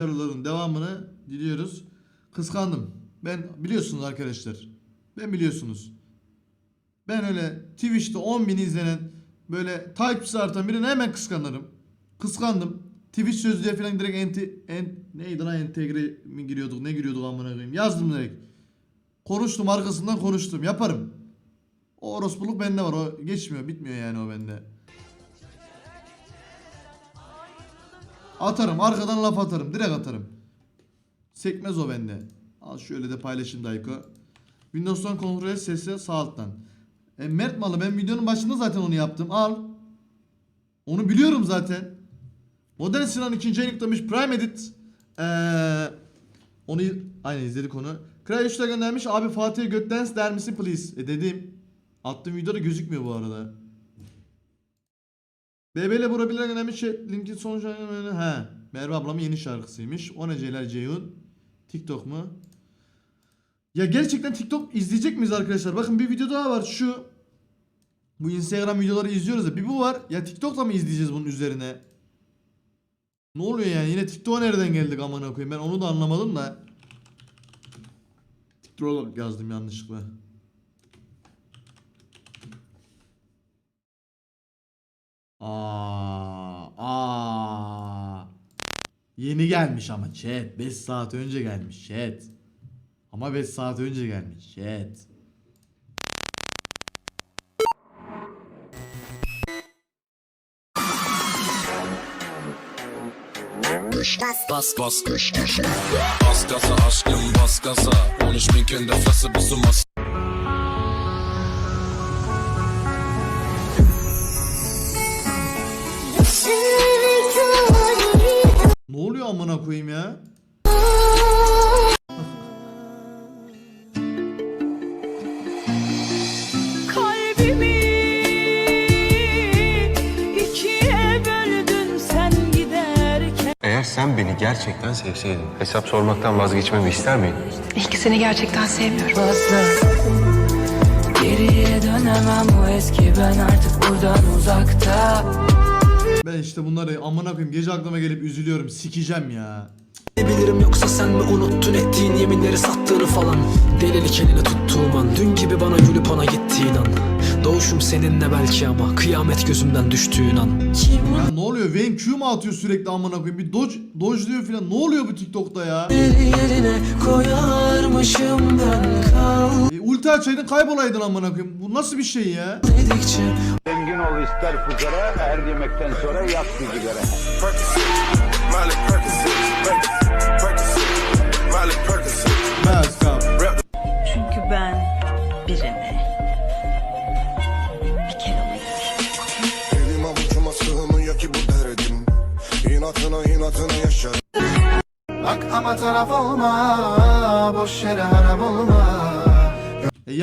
başarıların devamını diliyoruz. Kıskandım. Ben biliyorsunuz arkadaşlar. Ben biliyorsunuz. Ben öyle Twitch'te 10 bin izlenen böyle takipçisi artan birini hemen kıskanırım. Kıskandım. Twitch sözlüğe falan direkt enti, en, neydi lan entegre mi giriyorduk ne giriyorduk amına koyayım. Yazdım direkt. Konuştum arkasından konuştum. Yaparım. O orospuluk bende var. O geçmiyor. Bitmiyor yani o bende. Atarım. Arkadan laf atarım. Direkt atarım. Sekmez o bende. Al şöyle de paylaşayım Dayko. Windows'tan kontrol sesi sağ alttan. E, Mert malı ben videonun başında zaten onu yaptım. Al. Onu biliyorum zaten. Modern Sinan ikinci ayını kutlamış. Prime Edit. Ee, onu aynen izledik onu. Kray 3 göndermiş. Abi Fatih'e göt dance der misin please? E dedim. Attığım videoda gözükmüyor bu arada. BB ile vurabilir göndermiş. Şey, linkin sonucu he. Merve ablamın yeni şarkısıymış. O ne Celal Ceyhun? TikTok mu? Ya gerçekten TikTok izleyecek miyiz arkadaşlar? Bakın bir video daha var. Şu bu Instagram videoları izliyoruz ya. Bir bu var. Ya TikTok'la mı izleyeceğiz bunun üzerine? Ne oluyor yani? Yine TikTok'a nereden geldik amına koyayım? Ben onu da anlamadım da. TikTok yazdım yanlışlıkla. Aa, aa. Yeni gelmiş ama chat. 5 saat önce gelmiş chat. Ama 5 saat önce gelmiş chat. Bas bas kış kış Bas gaza aşkım bas gaza 13 bin kendi flası bizim amına koyayım ya? Kalbimi ikiye böldün sen giderken Eğer sen beni gerçekten sevseydin, hesap sormaktan vazgeçmemi ister miydin? İlk gerçekten sevmiyorum. Geriye dönemem o eski ben artık buradan uzakta Ben işte bunları amına koyayım gece aklıma gelip üzülüyorum. Sikeceğim ya. Ne bilirim yoksa sen mi unuttun ettiğin yeminleri sattığını falan Delilik eline tuttuğum an Dün gibi bana gülüp ona gittiğin an Doğuşum seninle belki ama Kıyamet gözümden düştüğün an Ya ne oluyor? Vayne Q mu atıyor sürekli amına koyayım? Bir dodge, dodge diyor filan. Ne oluyor bu TikTok'ta ya? Yerine koyarmışım ben kal E, ulti açaydın kaybolaydın amına koyayım. Bu nasıl bir şey ya? Dedikçe ol ister fukara, her yemekten sonra yak bir sigara.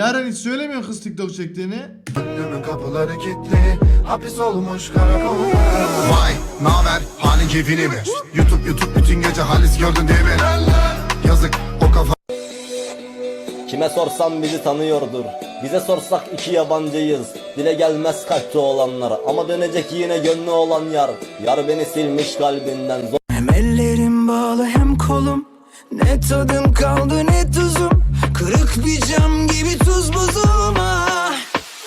Yarın hiç söylemiyor kız TikTok çektiğini. Gönlümün kapıları kilitli Hapis olmuş karakolda Vay naber halin keyfini mi YouTube YouTube bütün gece halis gördün değil mi Yazık o kafa Kime sorsam bizi tanıyordur. Bize sorsak iki yabancıyız. Dile gelmez kalpte olanlar. Ama dönecek yine gönlü olan yar. Yar beni silmiş kalbinden. Zor Hem ellerim bağlı hem kolum Ne tadım kaldı ne tuzum Kırık bir cam gibi tuz buzum ah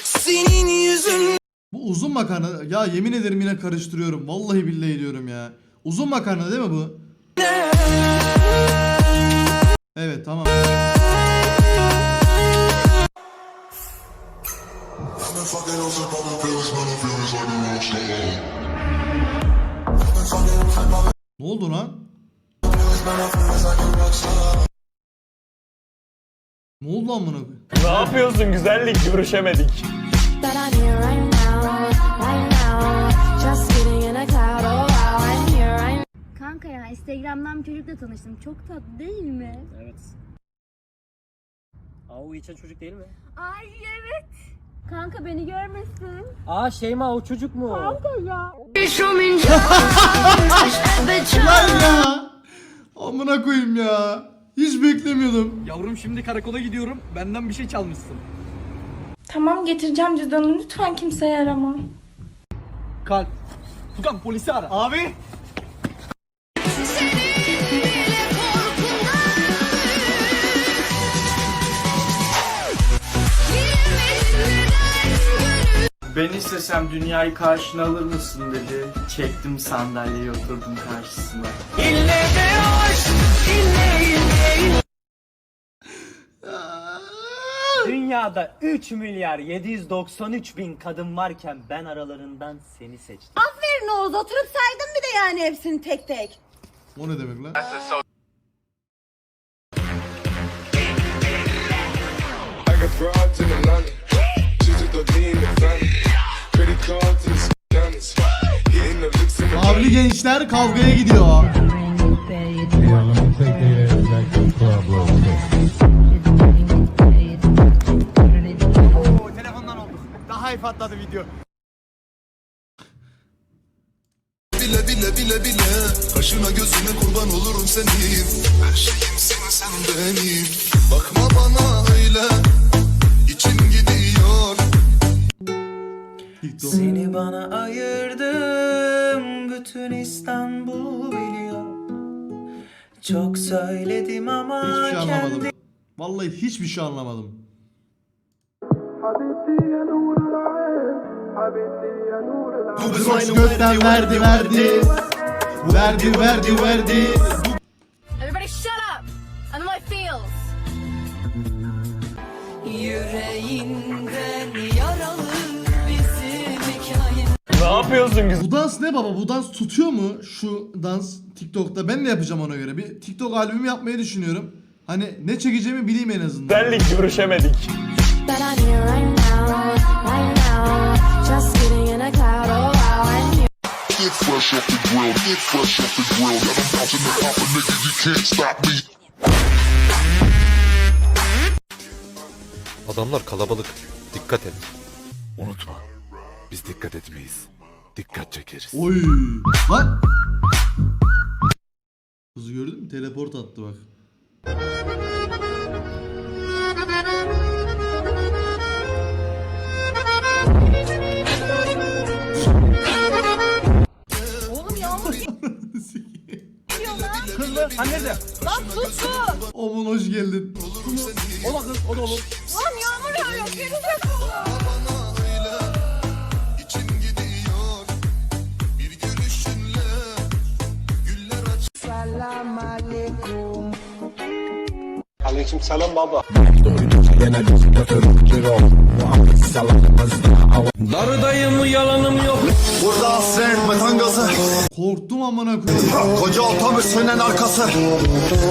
Senin yüzün Bu uzun makarna. Ya yemin ederim yine karıştırıyorum. Vallahi billahi diyorum ya. Uzun makarna değil mi bu? Evet tamam. Ne oldu lan? Ne oldu amına koyayım? Ne yapıyorsun güzellik görüşemedik. That I'm here right now, right now. Just sitting in a cloud, oh wow, I'm here right Kanka ya Instagram'dan bir çocukla tanıştım. Çok tatlı değil mi? Evet. Aa o içen çocuk değil mi? Ay evet. Kanka beni görmesin. Aa Şeyma o çocuk mu? Lan ya! Amına koyayım ya. Hiç beklemiyordum. Yavrum şimdi karakola gidiyorum. Benden bir şey çalmışsın. Tamam getireceğim cüzdanını lütfen kimseye arama. Kalp. Tukan polisi ara. Abi. Ben istesem dünyayı karşına alır mısın dedi. Çektim sandalyeyi oturdum karşısına. İlle ve aşk, ille ille. Dünyada 3 milyar 793 bin kadın varken ben aralarından seni seçtim. Aferin Oğuz oturup saydın bir de yani hepsini tek tek. O ne demek lan? Avli gençler kavgaya gidiyor. Bile bile bile bile Kaşına gözüne kurban olurum senin Her şeyim senin sen benim Bakma bana öyle İçim gidiyor. Seni bana ayırdım bütün İstanbul biliyor. Çok söyledim ama Hiçbir şey anlamadım. Vallahi hiçbir şey anlamadım. Kız gökten verdi verdi. Verdi verdi verdi. Everybody shut up. I know my feels. Yüreğinden yaralı bizim Ne yapıyorsun güzel? Bu dans ne baba? Bu dans tutuyor mu? Şu dans TikTok'ta. Ben de yapacağım ona göre. Bir TikTok albümü yapmayı düşünüyorum. Hani ne çekeceğimi bileyim en azından. Güzellik görüşemedik. Get fresh off the grill Get fresh off the grill bouncing the nigga You can't stop me Adamlar kalabalık. Dikkat et. Unutma Biz dikkat etmeyiz Dikkat çekeriz Oy. Lan. Kızı gördün mü? Teleport attı bak. Hani nerede? Omun hoş geldin. O da kız, o da olur. İçim Darıdayım yalanım yok. Burada hasret metan gazı Korktum amına koyayım. Koca otobüs sönen arkası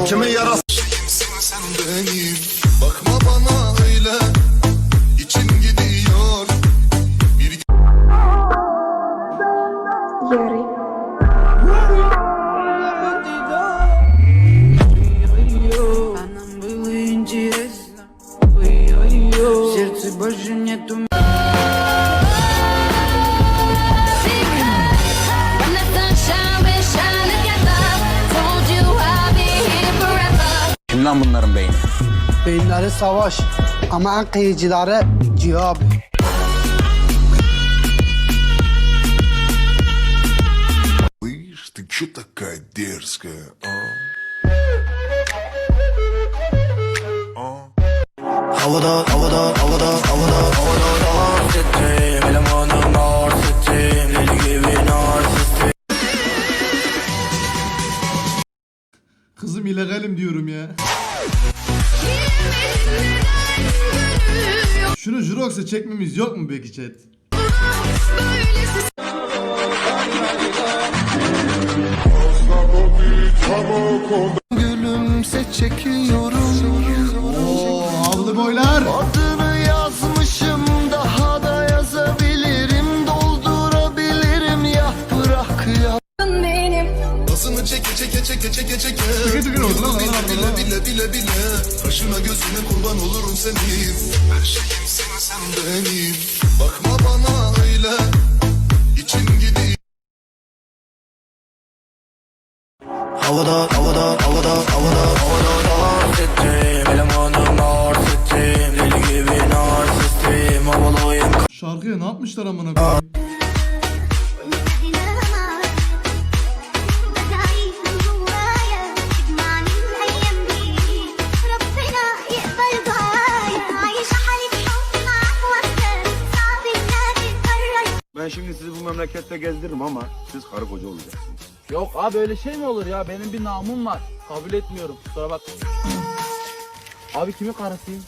Kimin yarası sen Beyinleri savaş ama en kıyıcıları cihab. Слышь, ты чё такая дерзкая, а? Havada havada havada havada havada Narsistim elemanım narsistim Deli gibi narsistim Kızım illegalim diyorum ya. Şunu Jurox'a çekmemiz yok mu peki chat? Gülümse çekiyorum. Oo boylar. Adını yazmışım daha da yazabilirim. Doldurabilirim ya bırak ya. Basını çeke çeke çeke çeke çeke? Tıkı tıkı oldu lan, lan, lan. Senin Her şeyim sen sen benim. Bakma bana öyle İçim gidiyor Havada havada havada havada havada Narsistim elemanım narsistim Deli gibi narsistim Havalıyım Şarkıya ne yapmışlar amına koyayım? Memlekette gezdiririm ama siz karı koca olacaksınız. Yok abi öyle şey mi olur ya? Benim bir namım var. Kabul etmiyorum. Kusura bak. Abi kimin karısıyım?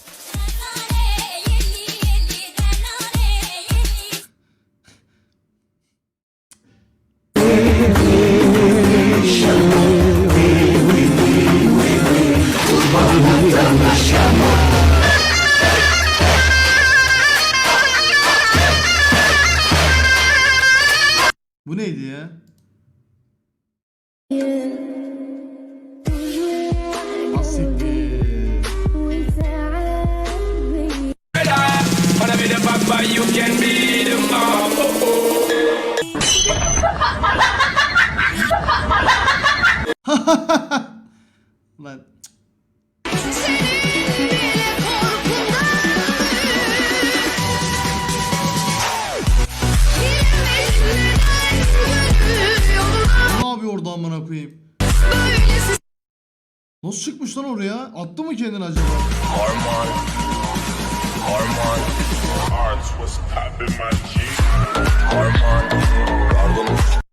Nasıl çıkmış lan oraya? Attı mı kendini acaba?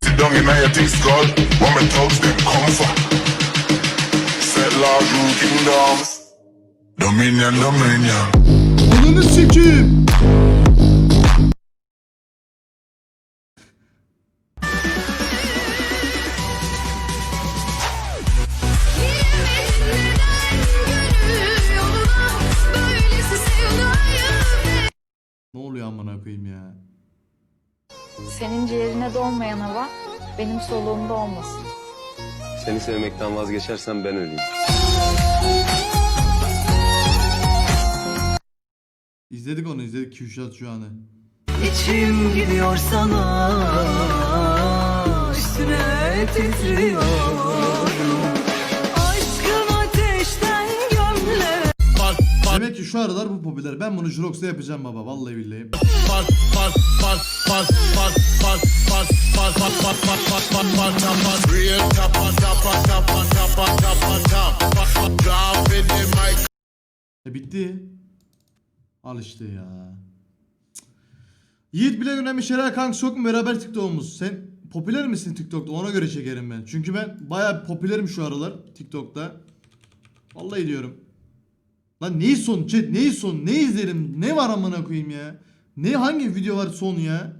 Sit down in your disco, want me thugs them come for. Set large kingdoms. Dominion, dominion. Ananı sikeyim. Amına koyayım ya? Senin ciğerine dolmayan hava benim soluğumda olmasın. Seni sevmekten vazgeçersem ben öleyim. İzledik onu izledik Kürşat şu anı. İçim gidiyor sana Üstüne titriyorum ki şu aralar bu popüler. Ben bunu Jurox'ta yapacağım baba. Vallahi billahi. E bitti. Al işte ya. Yiğit bile önemli şeyler kanka yok mu beraber TikTok'umuz? Sen popüler misin TikTok'ta? Ona göre çekerim ben. Çünkü ben bayağı popülerim şu aralar TikTok'ta. Vallahi diyorum. Lan neyi son chat neyi son ne izlerim ne var amına koyayım ya. Ne hangi video var son ya?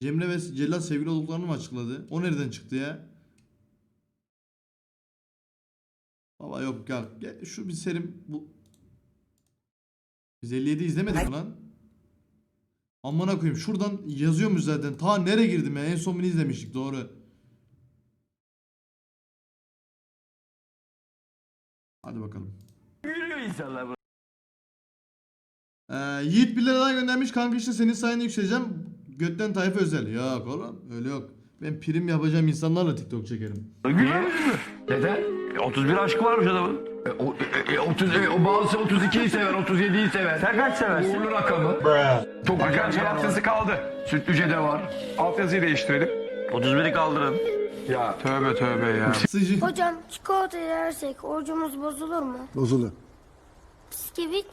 Cemre ve Celal sevgili olduklarını mı açıkladı? O nereden çıktı ya? Baba yok gel. gel şu bir serim bu. Biz 57 izlemedik mi lan? Amına koyayım şuradan yazıyormuş zaten. Ta nereye girdim ya? En son bunu izlemiştik doğru. Hadi bakalım. Ee, Yiğit 1 liradan göndermiş kanka işte senin sayende yükseleceğim. Götten tayfa özel. Yok oğlum öyle yok. Ben prim yapacağım insanlarla TikTok çekerim. Neden? 31 aşkı varmış adamın. E, o, e, e, 30, e, o bazısı 32'yi sever, 37'yi sever. Sen kaç seversin? Uğurlu rakamı. Çok güzel bir altyazı kaldı. Sütlüce'de var. Altyazıyı değiştirelim. 31'i kaldırın. Ya tövbe tövbe ya. Sıcı. Hocam çikolata yersek orucumuz bozulur mu? Bozulur. Bisküvit